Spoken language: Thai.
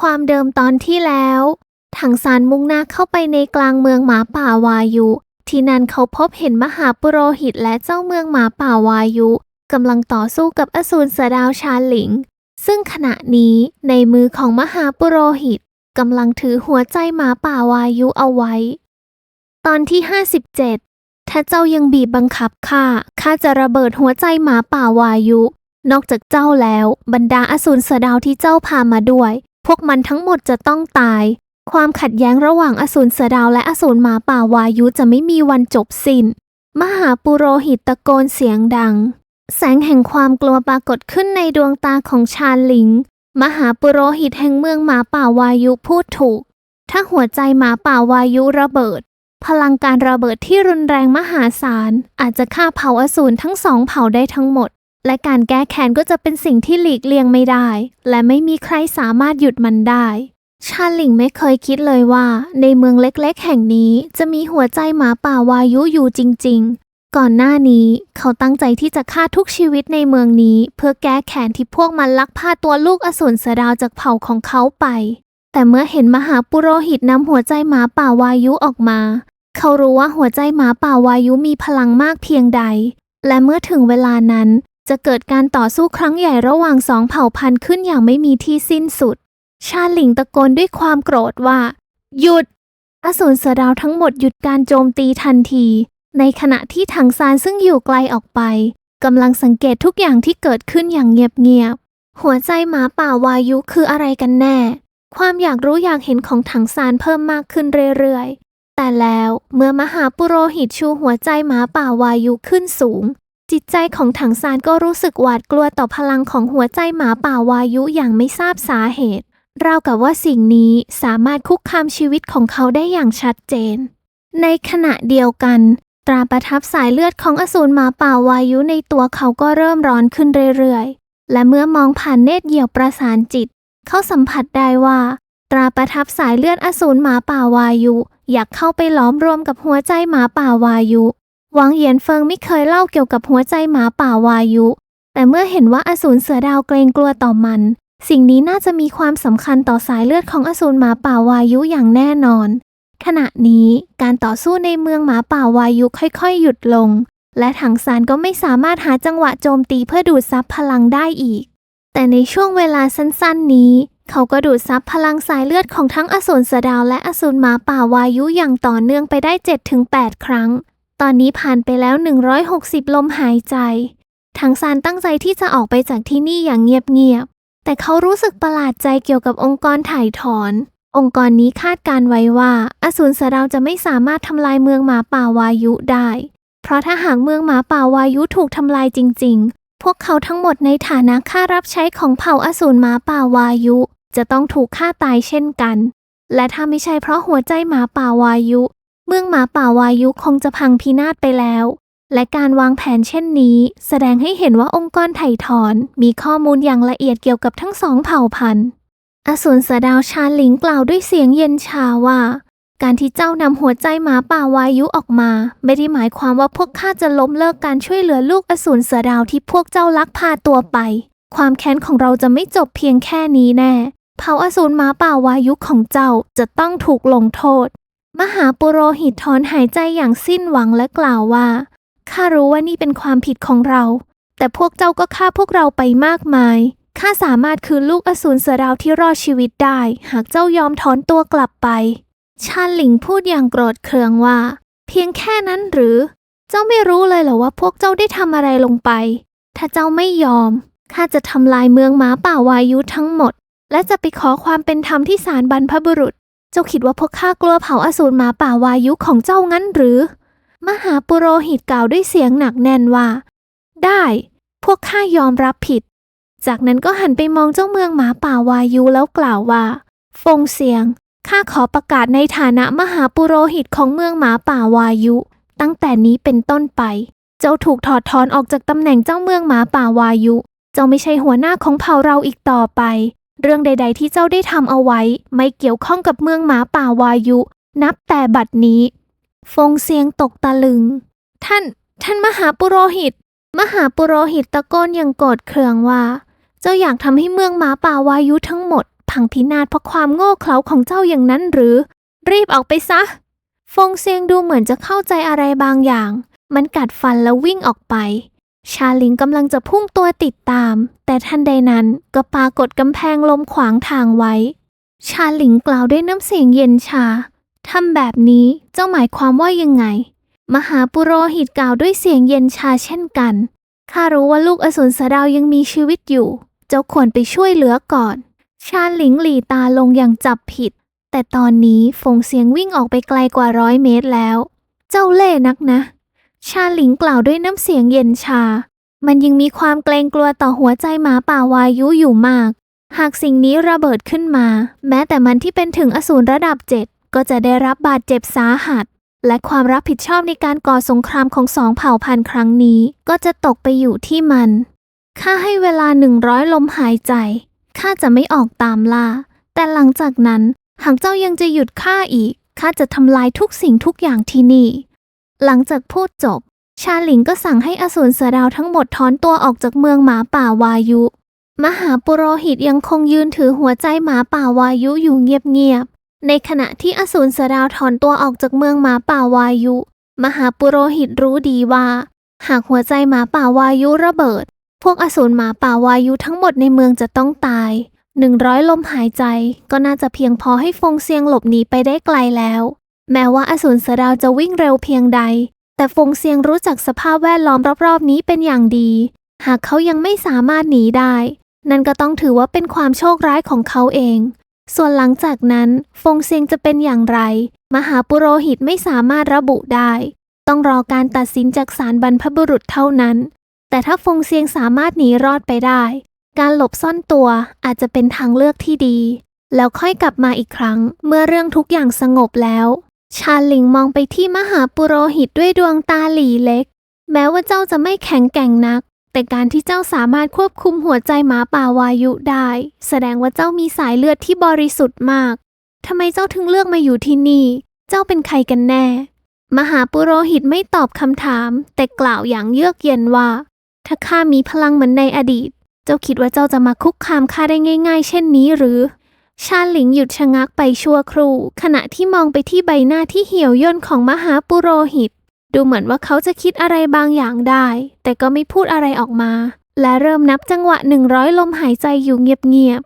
ความเดิมตอนที่แล้ว ถังซานมุ่งหน้าเข้าไปในกลางเมืองหมาป่าวายุ ที่นั่นเขาพบเห็นมหาปุโรหิตและเจ้าเมืองหมาป่าวายุกำลังต่อสู้กับอสูรเสือดาวชาหลิง ซึ่งขณะนี้ในมือของมหาปุโรหิตกำลังถือหัวใจหมาป่าวายุเอาไว้ ตอนที่ 57 ถ้าเจ้ายังบีบบังคับข้าข้าจะระเบิดหัวใจหมาป่าวายุ นอกจากเจ้าแล้ว บรรดาอสูรเสือดาวที่เจ้าพามาด้วย พวกมันทั้งหมดจะต้องตาย ความขัดแย้งระหว่างอสูรเสือดาวและอสูรหมาป่าวายุจะไม่มีวันจบสิ้น มหาปุโรหิตตะโกนเสียงดัง แสงแห่งความกลัวปรากฏขึ้นในดวงตาของชาลิง มหาปุโรหิตแห่งเมืองหมาป่าวายุพูดถูก ถ้าหัวใจหมาป่าวายุระเบิด พลังการระเบิดที่รุนแรงมหาศาลอาจจะฆ่าเผ่าอสูรทั้งสองเผ่าได้ทั้งหมด และการแก้แค้นก็จะเป็นสิ่งที่หลีกเลี่ยงไม่ได้ และไม่มีใครสามารถหยุดมันได้ ชาลิงไม่เคยคิดเลยว่า ในเมืองเล็กๆ แห่งนี้จะมีหัวใจหมาป่าวายุอยู่จริง ๆ ก่อนหน้านี้เขาตั้งใจที่จะฆ่าทุกชีวิตในเมืองนี้ เพื่อแก้แค้นที่พวกมันลักพาตัวลูกอสูรเสดาวจากเผ่าของเขาไป แต่เมื่อเห็นมหาปุโรหิตนำหัวใจหมาป่าวายุออกมา เขารู้ว่าหัวใจหมาป่าวายุมีพลังมากเพียงใด และเมื่อถึงเวลานั้น จะเกิดการต่อสู้ครั้งใหญ่ระหว่างสองเผ่าพันธุ์ขึ้นอย่างไม่มีที่สิ้นสุด ชาหลิงตะโกนด้วยความโกรธว่า หยุด อสูรเสือดาวทั้งหมดหยุดการโจมตีทันที ในขณะที่ถังซานซึ่งอยู่ไกลออกไปกำลังสังเกตทุกอย่างที่เกิดขึ้นอย่างเงียบๆ หัวใจหมาป่าวายุคืออะไรกันแน่ ความอยากรู้อยากเห็นของถังซานเพิ่มมากขึ้นเรื่อยๆ แต่แล้วเมื่อมหาปุโรหิตชูหัวใจหมาป่าวายุขึ้นสูง จิตใจของถังซานก็รู้สึกหวาดกลัวต่อพลังของหัวใจหมาป่าวายุอย่างไม่ทราบสาเหตุ ราวกับว่าสิ่งนี้สามารถคุกคามชีวิตของเขาได้อย่างชัดเจน ในขณะเดียวกัน ตราประทับสายเลือดของอสูรหมาป่าวายุในตัวเขาก็เริ่มร้อนขึ้นเรื่อยๆ และเมื่อมองผ่านเนตรเหยี่ยวประสานจิต เขาสัมผัสได้ว่า ตราประทับสายเลือดอสูรหมาป่าวายุ อยากเข้าไปล้อมรวมกับหัวใจหมาป่าวายุ หวังเหยียนเฟิงไม่เคยเล่าเกี่ยวกับหัวใจหมาป่าวายุ แต่เมื่อเห็นว่าอสูรเสือดาวเกรงกลัวต่อมัน สิ่งนี้น่าจะมีความสำคัญต่อสายเลือดของอสูรหมาป่าวายุอย่างแน่นอน ขณะนี้การต่อสู้ในเมืองหมาป่าวายุค่อยๆ หยุดลง และถังซานก็ไม่สามารถหาจังหวะโจมตีเพื่อดูดซับพลังได้อีก แต่ในช่วงเวลาสั้นๆ นี้ เขาก็ดูดซับพลังสายเลือดของทั้งอสูรเสือดาวและอสูรหมาป่าวายุอย่างต่อเนื่องไปได้ 7-8 ครั้ง ตอนนี้ผ่านไปแล้ว 160 ลมหายใจถังซานตั้งใจที่จะออกไปจากที่นี่อย่างเงียบๆ แต่เขารู้สึกประหลาดใจเกี่ยวกับองค์กรถ่ายถอน องค์กรนี้คาดการไว้ว่าอสูรเสือดาวจะไม่สามารถทำลายเมืองหมาป่าวายุได้ เพราะถ้าหากเมืองหมาป่าวายุถูกทำลายจริง ๆ พวกเขาทั้งหมดในฐานะข้ารับใช้ของเผ่าอสูรหมาป่าวายุ จะต้องถูกฆ่าตายเช่นกัน และถ้าไม่ใช่เพราะหัวใจหมาป่าวายุ เมืองหมาป่าวายุคงจะพังพินาศไปแล้ว และการวางแผนเช่นนี้ แสดงให้เห็นว่าองค์กรไถ่ถอนมีข้อมูลอย่างละเอียดเกี่ยวกับทั้งสองเผ่าพันธุ์ อสูรเสดาวชาหลิงกล่าวด้วยเสียงเย็นชาว่า การที่เจ้านำหัวใจหมาป่าวายุออกมา ไม่ได้หมายความว่าพวกข้าจะล้มเลิกการช่วยเหลือลูกอสูรเสือดาวที่พวกเจ้าลักพาตัวไป ความแค้นของเราจะไม่จบเพียงแค่นี้แน่เผ่าอสูรหมาป่าวายุของเจ้าจะต้องถูกลงโทษ มหาปุโรหิตถอนหายใจอย่างสิ้นหวังและกล่าวว่า ข้ารู้ว่านี่เป็นความผิดของเรา แต่พวกเจ้าก็ฆ่าพวกเราไปมากมาย ข้าสามารถคืนลูกอสูรเสือดาวที่รอดชีวิตได้ หากเจ้ายอมถอนตัวกลับไป ชาหลิงพูดอย่างโกรธเคืองว่า เพียงแค่นั้นหรือ เจ้าไม่รู้เลยเหรอว่าพวกเจ้าได้ทำอะไรลงไป ถ้าเจ้าไม่ยอม ข้าจะทำลายเมืองหมาป่าวายุทั้งหมด และจะไปขอความเป็นธรรมที่ศาลบรรพบุรุษ เจ้าคิดว่าพวกข้ากลัวเผาอสูรหมาป่าวายุของเจ้างั้นหรือ มหาปุโรหิตกล่าวด้วยเสียงหนักแน่นว่า ได้ พวกข้ายอมรับผิด จากนั้นก็หันไปมองเจ้าเมืองหมาป่าวายุแล้วกล่าวว่า ฟงเสียง ข้าขอประกาศในฐานะมหาปุโรหิตของเมืองหมาป่าวายุ ตั้งแต่นี้เป็นต้นไป เจ้าถูกถอดถอนออกจากตำแหน่งเจ้าเมืองหมาป่าวายุ เจ้าไม่ใช่หัวหน้าของเผ่าเราอีกต่อไป เรื่องใด ๆ ที่เจ้าได้ทำเอาไว้ ไม่เกี่ยวข้องกับเมืองหมาป่าวายุ นับแต่บัดนี้ ฟงเสียงตกตะลึง ท่าน ท่านมหาปุโรหิต มหาปุโรหิตตะโกนอย่างโกรธเคืองว่า เจ้าอยากทำให้เมืองหมาป่าวายุทั้งหมด พังพินาศเพราะความโง่เขลาของเจ้าอย่างนั้นหรือ รีบออกไปซะ ฟงเซียงดูเหมือนจะเข้าใจอะไรบางอย่าง มันกัดฟันแล้ววิ่งออกไป ชาลิงกำลังจะพุ่งตัวติดตาม แต่ทันใดนั้นก็ปรากฏกำแพงลมขวางทางไว้ ชาลิงกล่าวด้วยน้ำเสียงเย็นชาทำแบบนี้เจ้าหมายความว่ายังไง มหาปุโรหิตกล่าวด้วยเสียงเย็นชาเช่นกันข้ารู้ว่าลูกอสูรสดาวยังมีชีวิตอยู่ เจ้าควรไปช่วยเหลือก่อน ชาหลิงหลีตาลงอย่างจับผิด แต่ตอนนี้ฟงเสียงวิ่งออกไปไกลกว่าร้อยเมตรแล้ว เจ้าเล่นักนะ ชาหลิงกล่าวด้วยน้ำเสียงเย็นชา มันยังมีความเกรงกลัวต่อหัวใจหมาป่าวายุอยู่มาก หากสิ่งนี้ระเบิดขึ้นมา แม้แต่มันที่เป็นถึงอสูรระดับเจ็ดก็จะได้รับบาดเจ็บสาหัส และความรับผิดชอบในการก่อสงครามของสองเผ่าพันธุ์ครั้งนี้ ก็จะตกไปอยู่ที่มัน ข้าให้เวลาหนึ่งร้อยลมหายใจ ข้าจะไม่ออกตามล่า แต่หลังจากนั้น หากเจ้ายังจะหยุดข้าอีก ข้าจะทำลายทุกสิ่งทุกอย่างที่นี่ หลังจากพูดจบ ชาหลิงก็สั่งให้อสูรเสือดาวทั้งหมดถอนตัวออกจากเมืองหมาป่าวายุ มหาปุโรหิตยังคงยืนถือหัวใจหมาป่าวายุอยู่เงียบๆ ในขณะที่อสูรเสือดาวถอนตัวออกจากเมืองหมาป่าวายุ มหาปุโรหิตรู้ดีว่า หากหัวใจหมาป่าวายุระเบิด พวกอสูรหมาป่าวายุทั้งหมดในเมืองจะต้องตายหนึ่งร้อยลมหายใจก็น่าจะเพียงพอให้ฟงเซียงหลบหนีไปได้ไกลแล้ว แม้ว่าอสูรเสือดาวจะวิ่งเร็วเพียงใด แต่ฟงเซียงรู้จักสภาพแวดล้อมรอบๆนี้เป็นอย่างดี หากเขายังไม่สามารถหนีได้ นั่นก็ต้องถือว่าเป็นความโชคร้ายของเขาเอง ส่วนหลังจากนั้น ฟงเซียงจะเป็นอย่างไร มหาปุโรหิตไม่สามารถระบุได้ ต้องรอการตัดสินจากศาลบรรพบุรุษเท่านั้น แต่ถ้าฟงเซียงสามารถหนีรอดไปได้ การหลบซ่อนตัวอาจจะเป็นทางเลือกที่ดี แล้วค่อยกลับมาอีกครั้ง เมื่อเรื่องทุกอย่างสงบแล้ว ชาหลิงมองไปที่มหาปุโรหิตด้วยดวงตาหลีเล็ก แม้ว่าเจ้าจะไม่แข็งแกร่งนัก แต่การที่เจ้าสามารถควบคุมหัวใจหมาป่าวายุได้ แสดงว่าเจ้ามีสายเลือดที่บริสุทธิ์มากทำไมเจ้าถึงเลือกมาอยู่ที่นี่ เจ้าเป็นใครกันแน่ มหาปุโรหิตไม่ตอบคำถาม แต่กล่าวอย่างเยือกเย็นว่า ถ้าข้ามีพลังเหมือนในอดีต เจ้าคิดว่าเจ้าจะมาคุกคามข้าได้ง่าย ๆ เช่นนี้หรือ ชาหลิงหยุดชะงักไปชั่วครู่ ขณะที่มองไปที่ใบหน้าที่เหี่ยวย่นของมหาปุโรหิต ดูเหมือนว่าเขาจะคิดอะไรบางอย่างได้ แต่ก็ไม่พูดอะไรออกมา และเริ่มนับจังหวะหนึ่งร้อยลมหายใจอยู่เงียบ